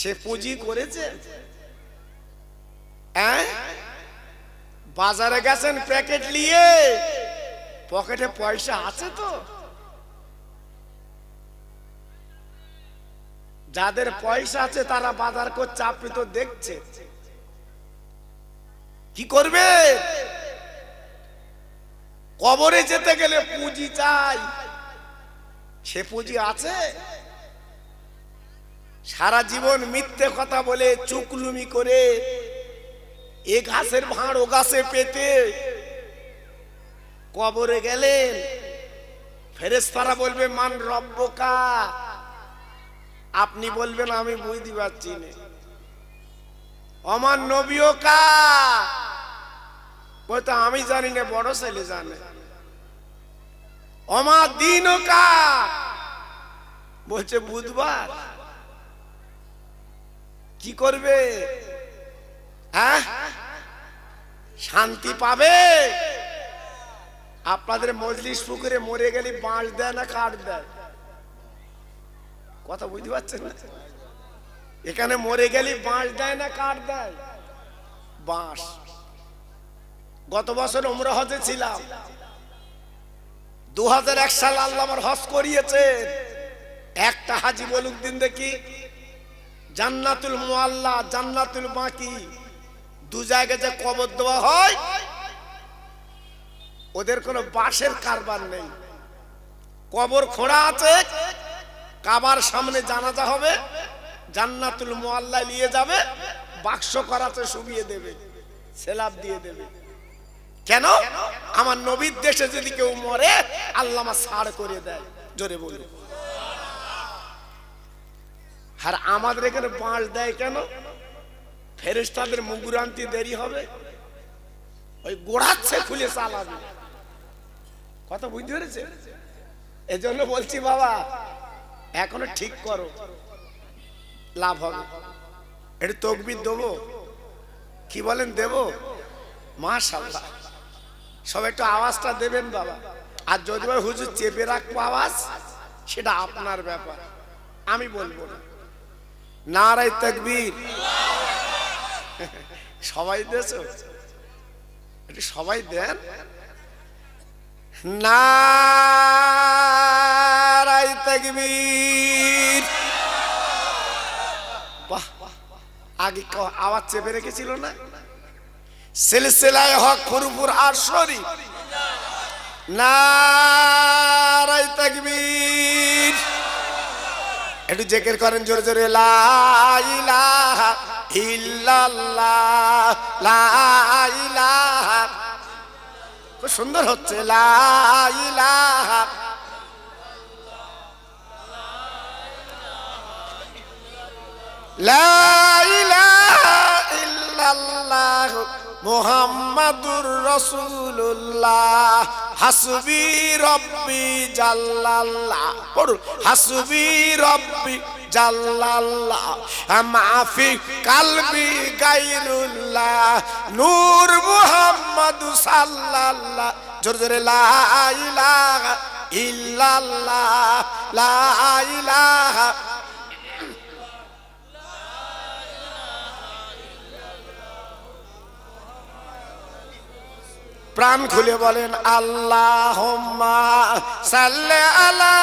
সে পুঁজি করেছে। বাজারে গেছেন প্যাকেট নিয়ে। পকেটে পয়সা আছে তো। যাদের পয়সা আছে, তারা বাজার করছে, আপনি তো দেখছে কি করবে? কবরে যেতে গেলে পুঁজি চাই। সে পুঁজি আছে? সারা জীবন মিথ্যে কথা বলে চুকলুমি করে এ ঘাসের ভাঁড় ও গাছে পেতে কবরে গেলেন ফেরেস্তারা বলবে, মান রব্বকা? আপনি বলবেন, আমি বুঝতে পারছি না। আমার নবীও কা বলতো, আমি জানি না, বড় ছেলে জানে। আমার দিনও কা বলছে, বুধবার। কি করবে? হ্যাঁ? শান্তি পাবে? আপনাদের মজলিস পুকুরে মরে গেলে বাঁশ দেয় না কাঠ দেয়? কথা বুঝতে পারছেন না? এখানে মরে গেলে বাঁশ দেয় না কাঠ দেয়? বাঁশ। গত বছর উমরা হজে ছিলাম। দু হাজার এক সাল আল্লাহ আমার হজ করিয়েছে একটা হাজি বলুক দিন দেখি। জান্নাতুল মোয়াল্লা জান্নাতুল বাকি। দু জায়গায় যে কবর দেওয়া হয়, ওদের কোনো বাঁশের কারবার নেই। কবর খোঁড়া আছে, কাবার সামনে জানাজা হবে, জান্নাতুল মোয়াল্লা নিয়ে যাবে, বাক্স করাতে শুবিয়ে দেবে, সেলাপ দিয়ে দেবে। কেন? আমার নবীর দেশে যদি কেউ মরে আমার ছাড় করে দেয়, জোরে বলুন। আর আমাদের এখানে বাঁশ দেয় কেন? ফেরেস্তাদের মুগুর আনতে দেরি হবে। ওই গোড়াচ্ছে খুলে চালাবে। কথা বুঝতে পেরেছে? এই জন্য বলছি বাবা, এখনও ঠিক করো। লাভ হবে। এটা তকবির দেবো। কি বলেন, দেব? মাশাল্লাহ সব একটু আওয়াজটা দেবেন বাবা। আর যদি হুজুর চেপে রাখব আওয়াজ, সেটা আপনার ব্যাপার। আমি বলব না। নারাই তকবীর। সবাই দেছ একটু সবাই দেন। নারাই তকবীর। বাহ আগে আওয়াজ চেপে রেখেছিল না? সিলসিলায় হক ফুরফুর আর শরীফ। নারাই তকবীর। একটু জেকের করেন জোরে জোরে খুব সুন্দর হচ্ছে লা ইলাহা। লা মুহাম্মাদুর রাসূলুল্লাহ, হাসবি রব্বি জাল্লাল্লাহ, পড়ুন, হাসবি রব্বি জাল্লাল্লাহ মাফি কালবি গায়রুল্লাহ নূর মুহাম্মদ সাল্লাল্লাহ, জোরে জোরে লা ইলাহা ইল্লাল্লাহ, লা ইলাহা প্রাণ খুলে বলেন আল্লাহ সাল্লে আলা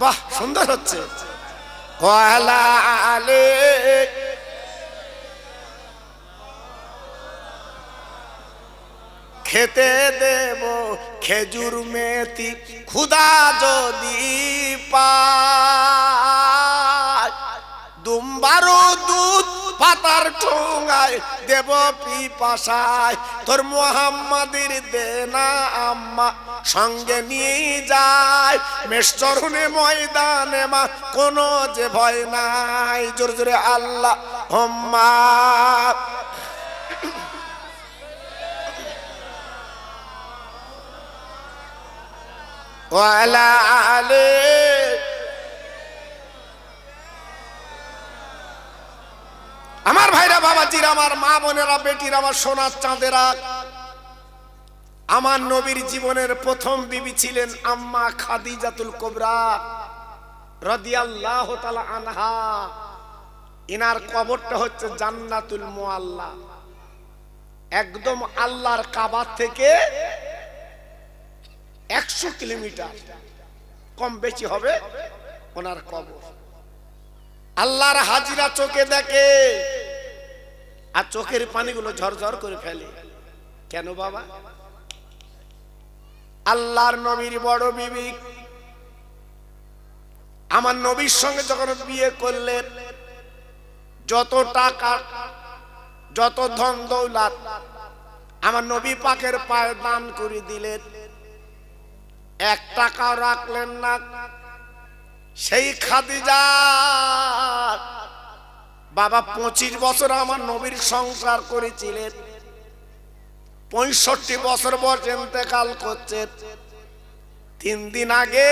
বাহ, সুন্দর হচ্ছে। খেতে দেব খেজুর মেথি, খুদা যদি পায়, দুম্বারু দুধ পাতার ঠোঙায় দেব পিপাসায়। তোর মোহাম্মদের দেনা আম্মা, সঙ্গে নিয়ে যায়। মেষচরণে ময়দানে মা, কোনো যে ভয় নাই। জোরে জোরে আল্লাহ, হম্মা। ওয়ালা আলে ভাইরা বাবাজিরা, আমার মা বোনেরা, বেটিরা, আমার সোনার চাঁদেরা। আমার নবীর জীবনের প্রথম বিবি ছিলেন আম্মা খাদিজাতুল কোবরা রাদিয়াল্লাহু তাআলা আনহা। ইনার কবরটা হচ্ছে জান্নাতুল মুআল্লা। একদম আল্লাহর কাবার থেকে একশো কিলোমিটার। কম বেশি হবে ওনার কবর। আল্লাহর হাজিরা চোখে দেখে। আর চোখের পানিগুলো ঝরঝর করে ফেলে। কেন বাবা? আল্লাহর নবীর বড় বিবি। আমার নবীর সঙ্গে যখন বিয়ে করলেন যত টাকা, যত ধন দৌলাত, আমার নবী পাকের পায়ে দান করে দিলেন। এক টাকা রাখলেন না। সেই খাদিজা বাবা পঁচিশ বছর আমার নবীর সংসার করেছিলেন। পঁয়ষট্টি বছর বয়স ইন্তেকাল করছে। তিন দিন আগে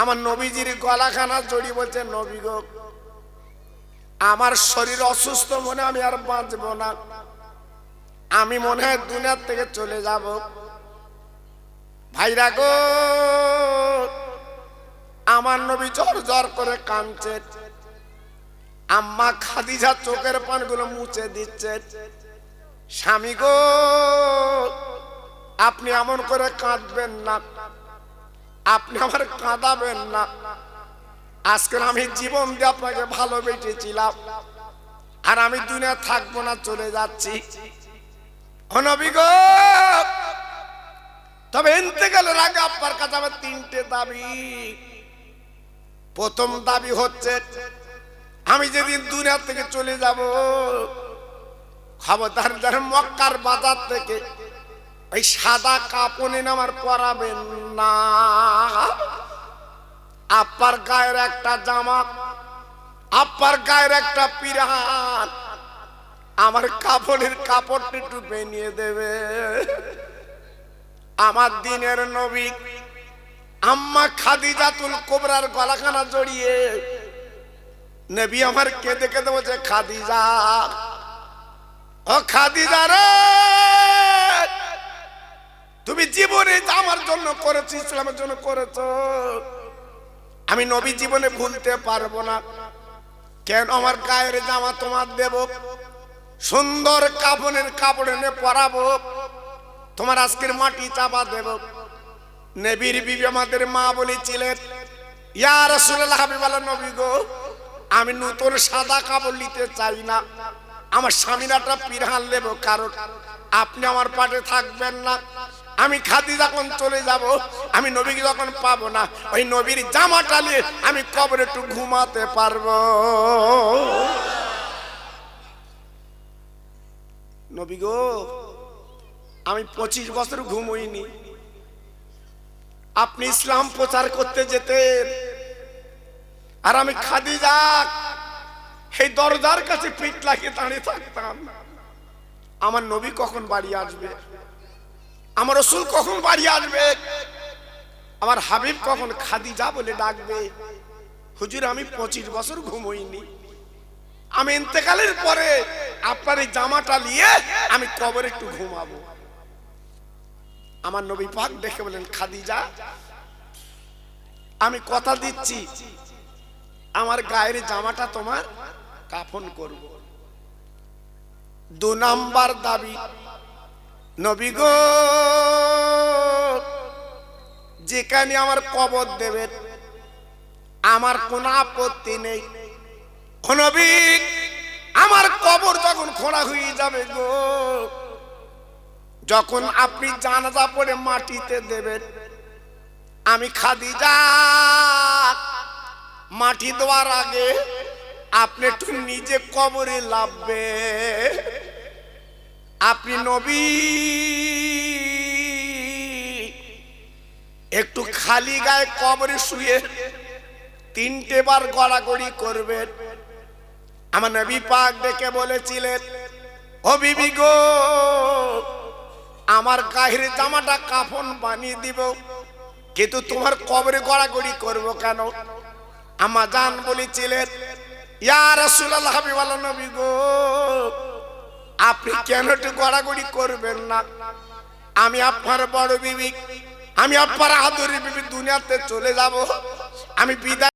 আমার নবীজির গলাখানা জড়ি বলছে, নবী গো, আমার শরীর অসুস্থ মনে আমি আর বাঁচবো না। আমি মনে হয় দুনিয়ার থেকে চলে যাব। ভাইরা গো আমার নবী জ্বর জ্বর করে কাঁদছে। আম্মা খাদিজা চোখের পানগুলো মুছে দিচ্ছে। স্বামী গো, আপনি এমন করে কাঁদবেন না। আপনি আমার কাঁদাবেন না। আজকে আমি জীবন দিয়ে আপনাকে ভালো বেঁচেছিলাম আর আমি দুনিয়া থাকব না, চলে যাচ্ছি। তবে ইন্তেকালের আগে আপনার কাছে আমার তিনটে দাবি। প্রথম দাবি হচ্ছে, আমি যেদিন দুনিয়া থেকে চলে যাব, খবরদার মক্কার বাজার থেকে ওই সাদা কাপড় এনে আমার পরাবেন না। আপার গায়ের একটা জামা আপার গায়ের একটা পিরান, আমার কাপড়ের কাপড়টা একটু বেনিয়ে দেবে। আমার দিনের নবী আম্মা খাদিজাতুল কোবরার গলাখানা জড়িয়ে, নবী আমার কেঁদে কেঁদে বলছে, খাদিজা, ও খাদিজা রে, তুমি জীবনে আমার জন্য করেছ, ইসলামের জন্য করেছ, আমি নবী জীবনে ভুলতে পারব না। কেন আমার গায়ের জামা তোমার দেব? সুন্দর কাপড়ের কাপড় এনে পরাবো। তোমার আজকের মাটি চাপা দেব। নবীর বিবি আমাদের মা বলেছিলেন, ইয়া রাসূলুল্লাহ হাবিবাল্লাহ নবী গো। আমি নতুন সাদা কাপড় নিতে চাই না। আমার স্বামীরাটা পিরহান নেব কারণ আপনি আমার পাশে থাকবেন না। আমি খাদি যখন চলে যাব, আমি নবীকে যখন পাবো না, ওই নবীর জামাটা নিয়ে আমি কবরে একটু ঘুমাতে পারব। নবী গো, আমি পঁচিশ বছর ঘুমোইনি। আপনি ইসলাম প্রচার করতে যেতেন। আর আমি খাদিজা, সেই দরজার কাছে পিঠ লাগিয়ে দাঁড়িয়ে থাকতাম। আমার নবী কখন বাড়ি আসবে? আমার রসুল কখন বাড়ি আসবে? আমার হাবিব কখন খাদিজা বলে ডাকবে? হুজুর, আমি পঁচিশ বছর ঘুমোইনি। আমি ইন্তেকালের পরে আপনার এই জামাটা নিয়ে আমি কবর একটু ঘুমাবো। আমার নবী পাক দেখে বলেন খাদিজা, আমি কথা দিচ্ছি। আমার গায়ের জামাটা তোমার কাফন করব। দু নাম্বার দাবি, নবী গো, যেখানে আমার কবর দেবেন আমার কোনো আপত্তি নেই। নবী, আমার কবর যখন খোঁড়া হয়ে যাবে গো যখন আপনি জানাজা পড়ে মাটিতে দেবেন, আমি খাদিজা, মাটি দেওয়ার আগে আপনি একটু নিজে কবরে লাভবে আপনি নবী, একটু খালি গায়ে কবরে শুয়ে তিনটে বার গড়াগড়ি করবেন। আমার নবী পাক ডেকে বলেছিলেন, ও গো আমার গায়ের জামাটা কাফন বানিয়ে দিব। কিন্তু তোমার কবরে গড়াগড়ি করব কেন? আমার জান বলেছিলেন আপনি কেন একটু গড়াগড়ি করবেন না? আমি আপনার বড় বিবি, আমি আপনার আদরের বিবি দুনিয়াতে চলে যাব। আমি বিদায়